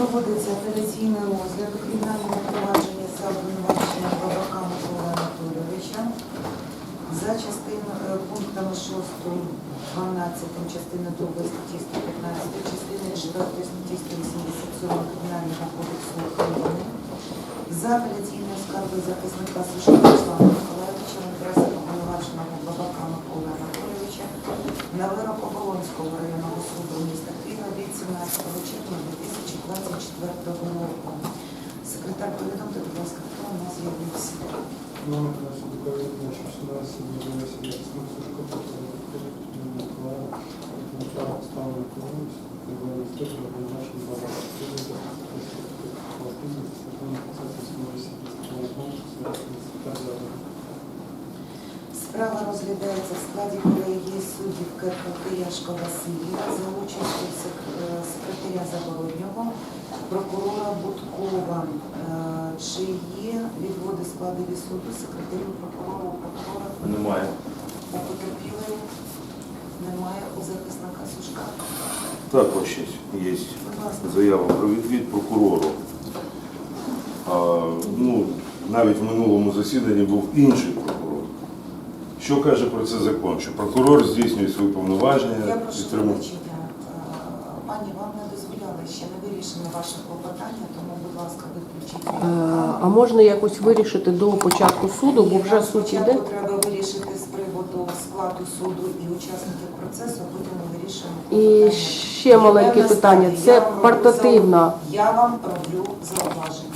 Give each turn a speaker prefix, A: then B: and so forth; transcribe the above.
A: Проводиться апеляційний розгляд у кримінальному провадженні за обвинуваченням Бабака Миколи Анатолійовича за частиною е, пунктами 6, 12 частини 2 статті 115, частини 4 статті 187 Кримінального кодексу України за апеляційною скаргою захисника Сушка Руслана Миколаївича в інтересах обвинуваченого Бабака Миколи Анатолійовича на вирок Оболонського районного суду міста Києва від 17 червня 2024 року. Секретар, повідомте, будь ласка, хто у нас з'явився?
B: Номер нашего договора нашего 17 дневного свидетельства Сушка Николая Михаила стала Николаевич, когда источник был нашим баром.
A: Справа розглядається в складі колегії суддів КПК Яшка Васильєва за участю е, секретаря Забороднього, прокурора Будкова. Е, Чи є відводи складу від суду секретарю прокурора, прокурора
C: Немає.
A: у потерпілої? Немає у захисника Сушка.
C: Також є заява про відвід прокурору. А, ну, навіть в минулому засіданні був інший прокурор. Що каже про це закон? Що прокурор здійснює свої повноваження,
A: Я прошу
C: підтримує.
A: вибачення. Е, Пані, вам не дозволяли ще не вирішено ваше клопотання, тому, будь ласка, виключіть.
D: Е, А можна якось вирішити до початку суду, бо вже суд іде.
A: треба вирішити з приводу складу суду і учасників процесу, а потім ми вирішимо.
D: І ще маленьке питання. Це
A: Я
D: портативна.
A: Я вам роблю зауваження.